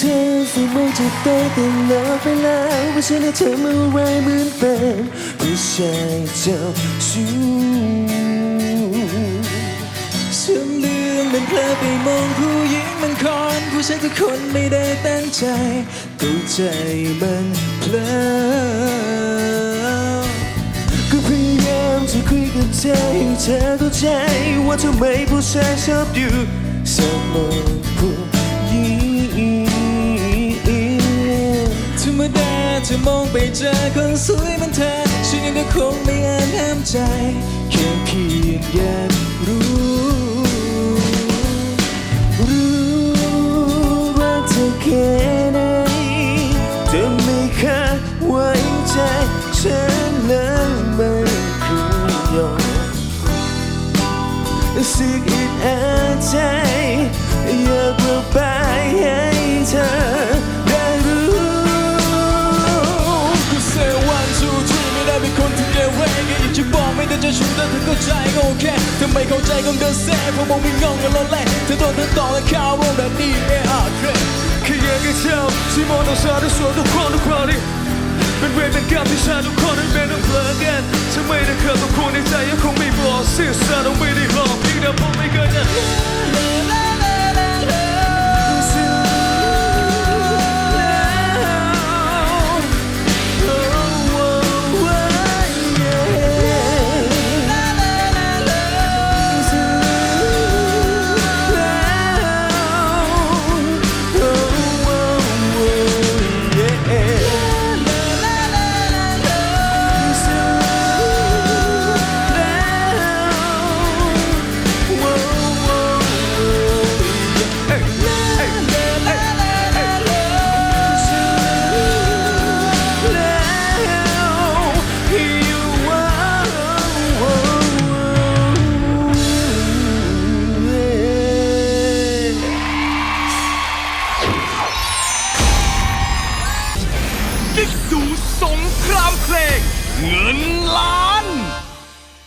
ธอฝืนไม่จะได้แต่ลอไปแล้วว่าฉันและเธอมื่อไรเหมือนเป็นผู้ชายเจ้าชู้ฉันลืมเป็นเพลอไปมองผู้หญิงมันคอนผู้ชายทุกคนไม่ได้ตั้งใจก็ใจมันเพลอก็พยายามจะคุยกับเธอให้เธอเข้าใจว่าทำไมผู้ชายชอบอยู่สมองผู้ ดาจะมองไปเจอคนสวยมันเธอฉันยังก็คงไม่อาจห้ามใจแค่เพียงอยากรู้รู้ว่าเธอแค่ไหนจะไม่คาดไว้ใจฉันเลยไม่เคยยอมสึกอึดอัดใจอยากระบายให้เธอ บอกไม่ได้จะชุดแต่เธอเข้าใจก็โอเคเธอไม่เข้าใจก็เดินแซ่เพราะมองไม่งงกันแล้วแหละเธอโดนเธอต่อและข้าวว่าแบบนี้เออเครแค่อยากให้เธอที่มองต้องสาทุกส่วนทุกคนทุกคนที่เป็นเวรเป็นกรรมที่ฉันทุกคนนั้นเป็น กดูสงครามเพลง เงินล้าน